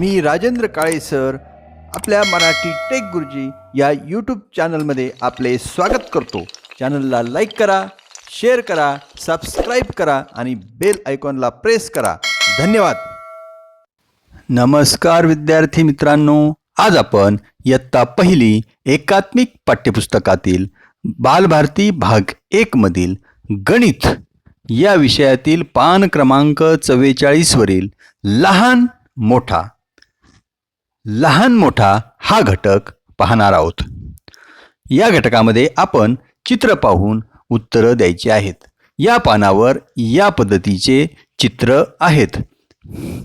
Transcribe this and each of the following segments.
मी Rajendra Kale sir आपल्या Marathi take गुरुजी या यूट्यूब चॅनलमध्ये आपले स्वागत करतो. चॅनलला लाईक करा शेअर करा सबस्क्राईब करा आणि बेल आयकॉनला प्रेस करा. धन्यवाद. नमस्कार विद्यार्थी मित्रांनो. आज आपण इयत्ता पहिली एकात्मिक पाठ्यपुस्तकातील बालभारती भाग एकमधील गणित या विषयातील पान क्रमांक चव्वेचाळीसवरील लहान मोठा लहान मोठा हा घटक पाहणार आहोत. या घटकामध्ये आपण चित्र पाहून उत्तरं द्यायची आहेत. या पानावर या पद्धतीचे चित्र आहेत.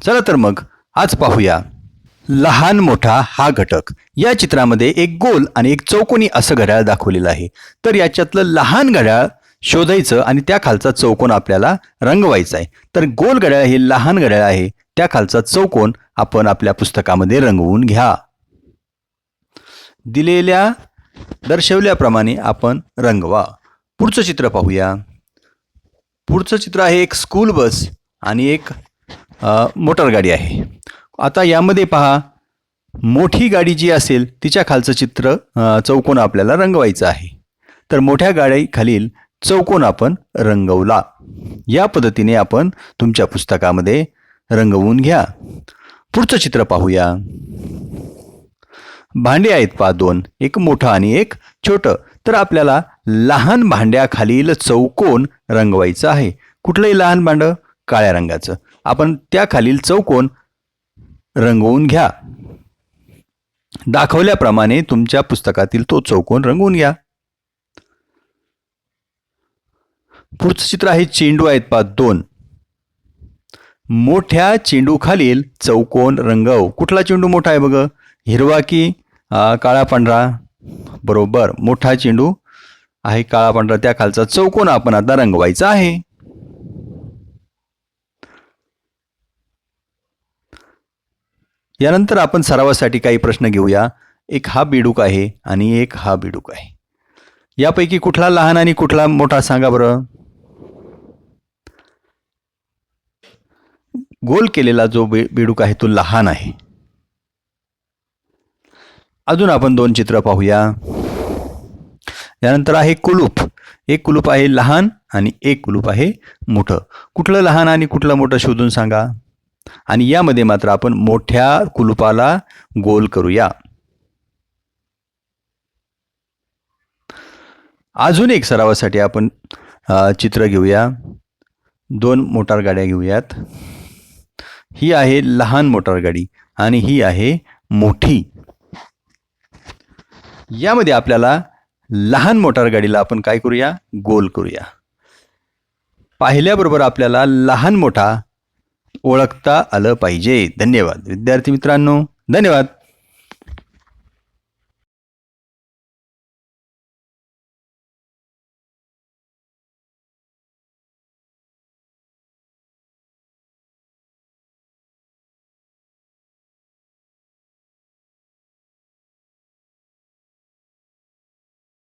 चला तर मग आज पाहूया. लहान मोठा हा घटक. या चित्रामध्ये एक गोल आणि एक चौकोनी असं घड्याळ दाखवलेलं आहे. तर याच्यातलं लहान घड्याळ शोधायचं आणि त्या खालचा चौकोन आपल्याला रंगवायचा आहे. तर गोल घड्याळ हे लहान घड्याळ आहे. त्या खालचा चौकोन आपण आपल्या पुस्तकामध्ये रंगवून घ्या. दिलेल्या दर्शवल्याप्रमाणे आपण रंगवा. पुढचं चित्र पाहूया. पुढचं चित्र आहे एक स्कूल बस आणि एक अ, मोटर गाडी आहे. आता यामध्ये पहा मोठी गाडी जी असेल तिच्या खालचं चित्र चौकोन आपल्याला रंगवायचं आहे. तर मोठ्या गाडीखालील चौकोन आपण रंगवला. या पद्धतीने आपण तुमच्या पुस्तकामध्ये रंगवून घ्या. पुढचं चित्र पाहूया. भांडे आहेत पहा दोन एक मोठं आणि एक छोटं. तर आपल्याला लहान भांड्याखालील चौकोन रंगवायचं आहे. कुठलंही लहान भांडं काळ्या रंगाचं. आपण त्याखालील चौकोन रंगवून घ्या. दाखवल्याप्रमाणे तुमच्या पुस्तकातील तो चौकोन रंगवून घ्या. पुढचं चित्र आहे चेंडू आहेत पहा दोन. मोठ्या चेंडूखालील चौकोन रंगव. कुठला चेंडू मोठा आहे बघ? हिरवा की काळा पांढरा? बरोबर मोठा चेंडू आहे काळा पांढरा. त्या खालचा चौकोन आपण आता रंगवायचा आहे. यानंतर आपण सरावासाठी काही प्रश्न घेऊया. एक हा बिडूक आहे आणि एक हा बिडूक आहे. यापैकी कुठला लहान आणि कुठला मोठा सांगा बरं. गोल केलेला जो बे बेडूक आहे तो लहान आहे. अजून आपण दोन चित्र पाहूया. यानंतर आहे कुलूप. एक कुलूप आहे लहान आणि एक कुलूप आहे मोठं. कुठलं लहान आणि कुठलं मोठं शोधून सांगा. आणि यामध्ये मात्र आपण मोठ्या कुलुपाला गोल करूया. अजून एक सरावासाठी आपण चित्र घेऊया. दोन मोटार गाड्या घेऊयात. ही आहे लहान मोटार गाडी आणि ही आहे मोठी. यामध्ये आपल्याला लहान मोटारगाडीला आपण काय करूया? गोल करूया. पाहिल्याबरोबर आपल्याला लहान मोठा ओळखता आलं पाहिजे. धन्यवाद. विद्यार्थी मित्रांनो धन्यवाद.